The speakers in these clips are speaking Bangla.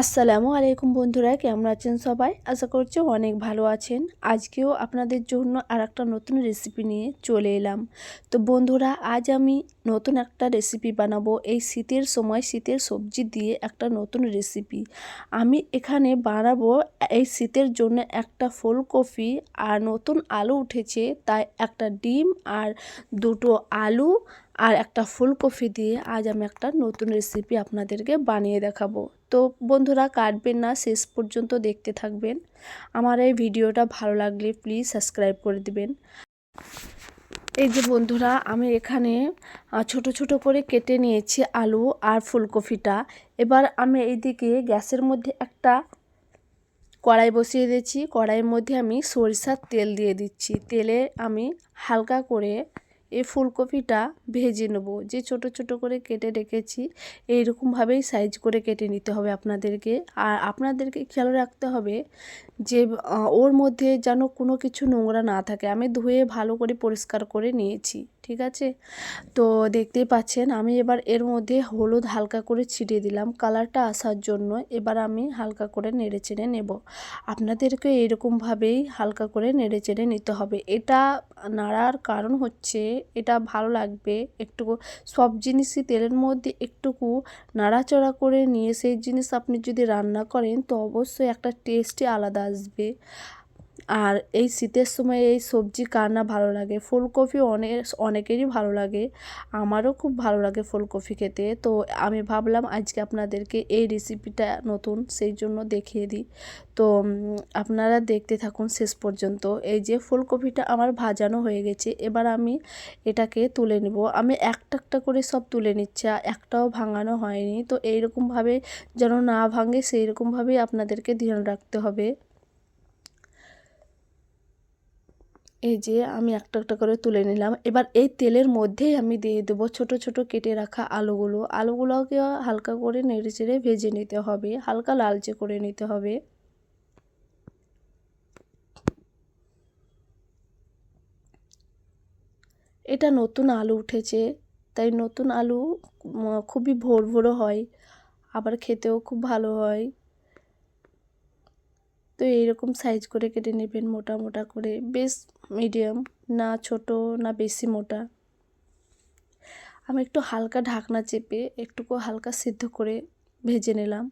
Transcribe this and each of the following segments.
আসসালামু আলাইকুম বন্ধুরা, কেমন আছেন সবাই? আশা করছি অনেক ভালো আছেন। আজকেও আপনাদের জন্য আর একটা নতুন রেসিপি নিয়ে চলে এলাম। তো বন্ধুরা, আজ আমি নতুন একটা রেসিপি বানাবো। এই শীতের সময় শীতের সবজি দিয়ে একটা নতুন রেসিপি আমি এখানে বানাবো এই শীতের জন্য একটা ফুলকপি আর নতুন আলু উঠেছে, তাই একটা ডিম আর দুটো আলু আর একটা ফুলকপি দিয়ে আজ আমি একটা নতুন রেসিপি আপনাদেরকে বানিয়ে দেখাবো। তো বন্ধুরা, কাটবেন না, শেষ পর্যন্ত দেখতে থাকবেন। আমার এই ভিডিওটা ভালো লাগলে প্লিজ সাবস্ক্রাইব করে দিবেন। এই যে বন্ধুরা, আমি এখানে ছোট ছোট করে কেটে নিয়েছি আলু আর ফুলকপিটা। এবার আমি এইদিকে গ্যাসের মধ্যে একটা কড়াই বসিয়ে দিয়েছি। কড়াইয়ের মধ্যে আমি সরিষার তেল দিয়ে দিচ্ছি। তেলে আমি হালকা করে এই ফুলকপিটা ভেজে নেব। যে ছোট ছোট করে কেটে রেখেছি, এইরকমভাবেই সাইজ করে কেটে নিতে হবে আপনাদেরকে। আর আপনাদেরকে খেয়াল রাখতে হবে যে ওর মধ্যে যেন কোনো কিছু নোংরা না থাকে। আমি ধুয়ে ভালো করে পরিষ্কার করে নিয়েছি। ঠিক আছে? তো দেখতেই পাচ্ছেন, আমি এবার এর মধ্যে হলুদ হালকা করে ছিটিয়ে দিলাম। কালারটা আসার জন্য এবার আমি হালকা করে নেড়ে চেড়ে নেব। আপনাদেরকে এরকমভাবেই হালকা করে নেড়ে চেড়ে নিতে হবে। এটা নাড়ার কারণ হচ্ছে, এটা ভালো লাগবে একটু সব জিনিসই তেলের মধ্যে একটুকু নাড়াচড়া করে নিয়ে, সেই জিনিস আপনি যদি রান্না করেন, তো অবশ্যই একটা টেস্টই আলাদা আসবে। আর এই শীতের সময় এই সবজি কার না ভালো লাগে। ফুলকপি অনেক অনেকেরই ভালো লাগে। আমারও খুব ভালো লাগে ফুলকপি খেতে। তো আমি ভাবলাম আজকে আপনাদেরকে এই রেসিপিটা নতুন সেই জন্য দেখিয়ে দিই। তো আপনারা দেখতে থাকুন শেষ পর্যন্ত। এই যে ফুলকপিটা আমার ভাজানো হয়ে গেছে, এবার আমি এটাকে তুলে নেব। আমি একটা একটা করে সব তুলে নিচ্ছি একটাও ভাঙানো হয়নি। তো এইরকমভাবে যেন না ভাঙে সেই রকমভাবেই আপনাদেরকে ধ্যান রাখতে হবে। এই যে আমি একটা একটা করে তুলে নিলাম। এবার এই তেলের মধ্যেই আমি দিয়ে দেবো ছোট ছোট কেটে রাখা আলুগুলো। আলুগুলোকে হালকা করে নেড়ে চেড়ে ভেজে নিতে হবে। হালকা লালচে করে নিতে হবে। এটা নতুন আলু উঠেছে, তাই নতুন আলু খুবই ভোর ভোরও হয়। আবার খেতেও খুব ভালো হয়। তো এইরকম সাইজ করে কেটে নেবেন, মোটা মোটা করে। বেশ মিডিয়াম না ছোট, না বেশি মোটা। আমি একটু হালকা ঢাকনা চেপে একটুকু হালকা সিদ্ধ করে ভেজে নিলাম।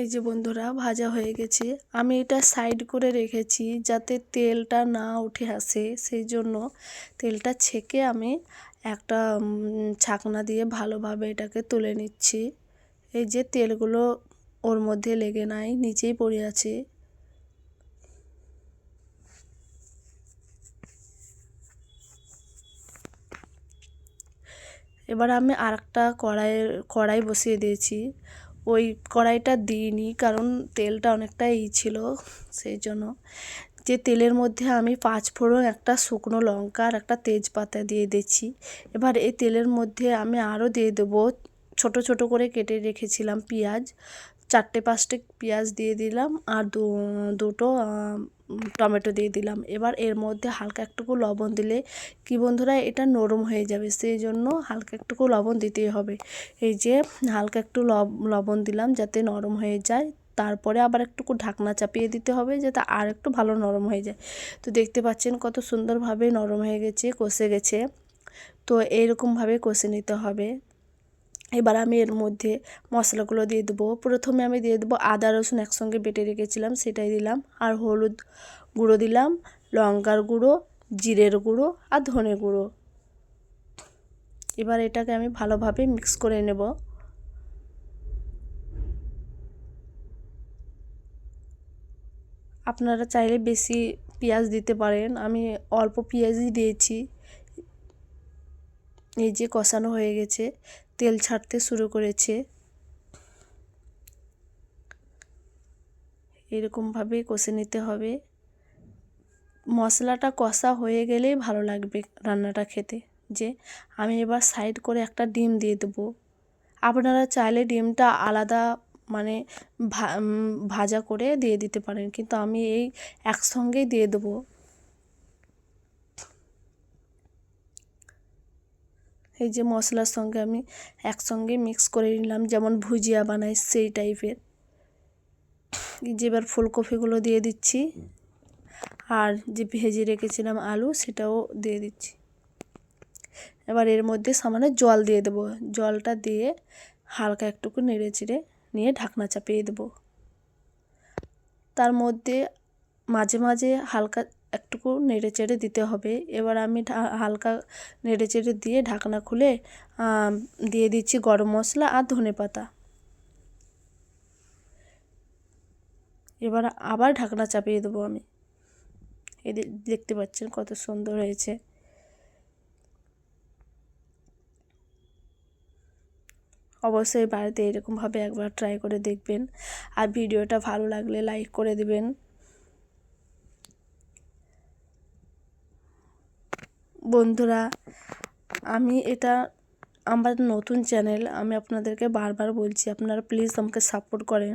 এই যে বন্ধুরা, ভাজা হয়ে গেছে। আমি এটা সাইড করে রেখেছি যাতে তেলটা না উঠে আসে। সেই জন্য তেলটা ছেঁকে আমি একটা ছাকনা দিয়ে ভালোভাবে এটাকে তুলে নিচ্ছি। এই যে তেলগুলো ওর মধ্যে লেগে নাই, নিচেই পড়ে আছে। এবার আমি আর একটা কড়াইয়ের, কড়াই বসিয়ে দিয়েছি। ওই কড়াইটা দিইনি, কারণ তেলটা অনেকটা ই ছিল, সেই জন্য। যে তেলের মধ্যে আমি পাঁচ ফোড়ন, একটা শুকনো লঙ্কা আর একটা তেজপাতা দিয়ে দিচ্ছি এবার এই তেলের মধ্যে আমি আরও দিয়ে দেবো ছোট ছোট করে কেটে রেখেছিলাম পেঁয়াজ। চারটে পাঁচটে পেঁয়াজ দিয়ে দিলাম আর দু, দুটো টমেটো দিয়ে দিলাম। এবার এর মধ্যে হালকা একটুকু লবণ দিলে কি বন্ধুরা, এটা নরম হয়ে যাবে, সেই জন্য হালকা একটুকু লবণ দিতেই হবে। এই যে হালকা একটু লবণ দিলাম যাতে নরম হয়ে যায়। তারপরে আবার একটুকু ঢাকনা চাপিয়ে দিতে হবে যাতে আর একটু ভালো নরম হয়ে যায়। তো দেখতে পাচ্ছেন কত সুন্দরভাবে নরম হয়ে গেছে, কষে গেছে। তো এইরকমভাবে কষে নিতে হবে। এবার আমি এর মধ্যে মশলাগুলো দিয়ে দেবো। প্রথমে আমি দিয়ে দেবো আদা, রসুন একসঙ্গে বেটে রেখেছিলাম, সেটাই দিলাম। আর হলুদ গুঁড়ো দিলাম, লঙ্কার গুঁড়ো, জিরের গুঁড়ো আর ধনে গুঁড়ো। এবার এটাকে আমি ভালোভাবে মিক্স করে নেব। আপনারা চাইলে বেশি পেঁয়াজ দিতে পারেন, আমি অল্প পেঁয়াজই দিয়েছি। এই যে কষানো হয়ে গেছে তেল ছাড়তে শুরু করেছে। এরকমভাবে কষে নিতে হবে। মশলাটা কষা হয়ে গেলেই ভালো লাগবে রান্নাটা খেতে। যে আমি এবার সাইড করে একটা ডিম দিয়ে দেবো। আপনারা চাইলে ডিমটা আলাদা মানে ভাজা করে দিয়ে দিতে পারেন। কিন্তু আমি এই একসঙ্গেই দিয়ে দেবো। এই যে মশলার সঙ্গে আমি একসঙ্গে মিক্স করে নিলাম, যেমন ভুজিয়া বানাই সেই টাইপের যে এবার ফুলকপিগুলো দিয়ে দিচ্ছি, আর যে ভেজে রেখেছিলাম আলু সেটাও দিয়ে দিচ্ছি। এবার এর মধ্যে সামান্য জল দিয়ে দেবো, জলটা দিয়ে হালকা একটুকু নেড়ে চেড়ে নিয়ে ঢাকনা চাপিয়ে দেবো। তার মধ্যে মাঝে মাঝে হালকা একটুকু নেড়ে চেড়ে দিতে হবে। এবার আমি হালকা নেড়ে চেড়ে দিয়ে ঢাকনা খুলে দিয়ে দিচ্ছি গরম মশলা আর ধনে পাতা। এবার আবার ঢাকনা চাপিয়ে দেবো আমি। এদের দেখতে পাচ্ছেন কত সুন্দর হয়েছে। অবশ্যই বাড়িতে এরকমভাবে একবার ট্রাই করে দেখবেন। আর ভিডিওটা ভালো লাগলে লাইক করে দেবেন। বন্ধুরা, আমি এটা আমার নতুন চ্যানেল, আমি আপনাদেরকে বারবার বলছি, আপনারা প্লিজ আমাকে সাপোর্ট করেন।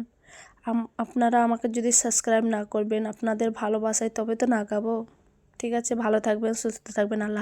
আপনারা আমাকে যদি সাবস্ক্রাইব না করবেন, আপনাদের ভালোবাসায় তবে তো না গাবো। ঠিক আছে, ভালো থাকবেন, সুস্থ থাকবেন, আল্লাহ